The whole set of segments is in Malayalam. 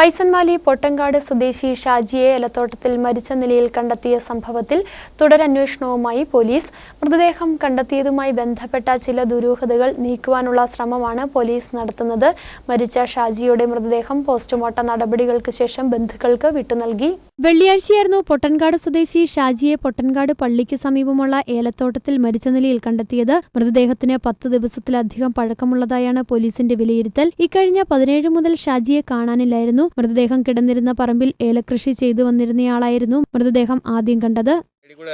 പൈസന്മാലി പൊട്ടങ്കാട് സ്വദേശി ഷാജിയെ എലത്തോട്ടത്തിൽ മരിച്ച നിലയിൽ കണ്ടെത്തിയ സംഭവത്തിൽ തുടരന്വേഷണവുമായി പോലീസ്. മൃതദേഹം കണ്ടെത്തിയതുമായി ബന്ധപ്പെട്ട ചില ദുരൂഹതകൾ നീക്കുവാനുള്ള ശ്രമമാണ് പോലീസ് നടത്തുന്നത്. മരിച്ച ഷാജിയുടെ മൃതദേഹം പോസ്റ്റ്മോർട്ടം നടപടികൾക്ക് ശേഷം ബന്ധുക്കൾക്ക് വിട്ടുനൽകി വെള്ളിയാഴ്ചയായിരുന്നു പൊട്ടൻകാട് സ്വദേശി ഷാജിയെ പൊട്ടൻകാട് പള്ളിക്ക് സമീപമുള്ള ഏലത്തോട്ടത്തിൽ മരിച്ച നിലയിൽ കണ്ടെത്തിയത്. മൃതദേഹത്തിന് പത്ത് ദിവസത്തിലധികം പഴക്കമുള്ളതായാണ് പോലീസിന്റെ വിലയിരുത്തൽ. ഇക്കഴിഞ്ഞ പതിനേഴ് മുതൽ ഷാജിയെ കാണാനില്ലായിരുന്നു. മൃതദേഹം കിടന്നിരുന്ന പറമ്പിൽ ഏലകൃഷി ചെയ്തു വന്നിരുന്നയാളായിരുന്നു മൃതദേഹം ആദ്യം കണ്ടത്.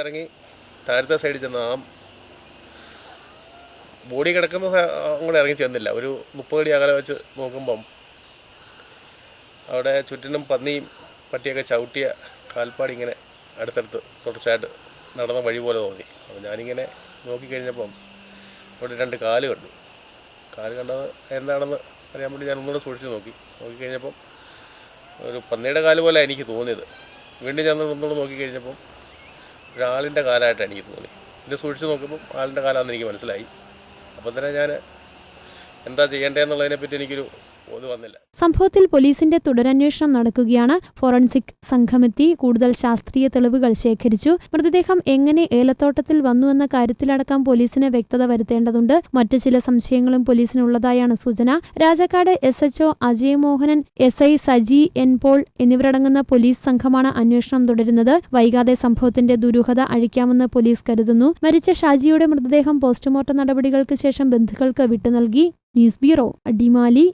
ഇറങ്ങി ആ ബോഡി കിടക്കുന്ന അങ്ങോട്ട് ഇറങ്ങി ചെന്നില്ല. ഒരു മുപ്പത് അടി അകലെ വെച്ച് നോക്കുമ്പം അവിടെ ചുറ്റിനും പന്നിയും പട്ടിയൊക്കെ ചവിട്ടിയ കാൽപ്പാടി ഇങ്ങനെ അടുത്തടുത്ത് തുടർച്ചയായിട്ട് നടന്ന വഴി പോലെ തോന്നി. അപ്പോൾ ഞാനിങ്ങനെ നോക്കിക്കഴിഞ്ഞപ്പം അവിടെ രണ്ട് കാൽ കണ്ടു. കാൽ കണ്ടത് എന്താണെന്ന് അറിയാൻ വേണ്ടി ഞാൻ ഒന്നുകൂടെ സൂക്ഷിച്ച് നോക്കി. നോക്കിക്കഴിഞ്ഞപ്പം ഒരു പന്നിയുടെ കാൽ പോലെ എനിക്ക് തോന്നിയത്. വീണ്ടും ഞാൻ ഒന്നുകൂടെ നോക്കിക്കഴിഞ്ഞപ്പം ഒരാളിന്റെ കാലമായിട്ടാണ് എനിക്ക് തോന്നി പിന്നെ സൂക്ഷിച്ച് നോക്കുമ്പോൾ ആളിന്റെ കാലമാണെന്ന് എനിക്ക് മനസ്സിലായി. അപ്പം തന്നെ ഞാൻ എന്താ ചെയ്യേണ്ടതെന്നുള്ളതിനെപ്പറ്റി എനിക്കൊരു സംഭവത്തിൽ പോലീസിന്റെ തുടരന്വേഷണം നടക്കുകയാണ്. ഫോറൻസിക് സംഘമെത്തി കൂടുതൽ ശാസ്ത്രീയ തെളിവുകൾ ശേഖരിച്ചു. മൃതദേഹം എങ്ങനെ ഏലത്തോട്ടത്തിൽ വന്നുവെന്ന കാര്യത്തിലടക്കം പോലീസിന് വ്യക്തത വരുത്തേണ്ടതുണ്ട്. മറ്റു ചില സംശയങ്ങളും പോലീസിനുള്ളതായാണ് സൂചന. Rajakkad S HO Ajayamohanan S I Saji N Paul എന്നിവരടങ്ങുന്ന പോലീസ് സംഘമാണ് അന്വേഷണം തുടരുന്നത്. വൈകാതെ സംഭവത്തിന്റെ ദുരൂഹത അഴിക്കാമെന്ന് പോലീസ് കരുതുന്നു. മരിച്ച ഷാജിയുടെ മൃതദേഹം പോസ്റ്റ്മോർട്ടം നടപടികൾക്ക് ശേഷം ബന്ധുക്കൾക്ക് വിട്ടുനൽകി. News bureau Adimali.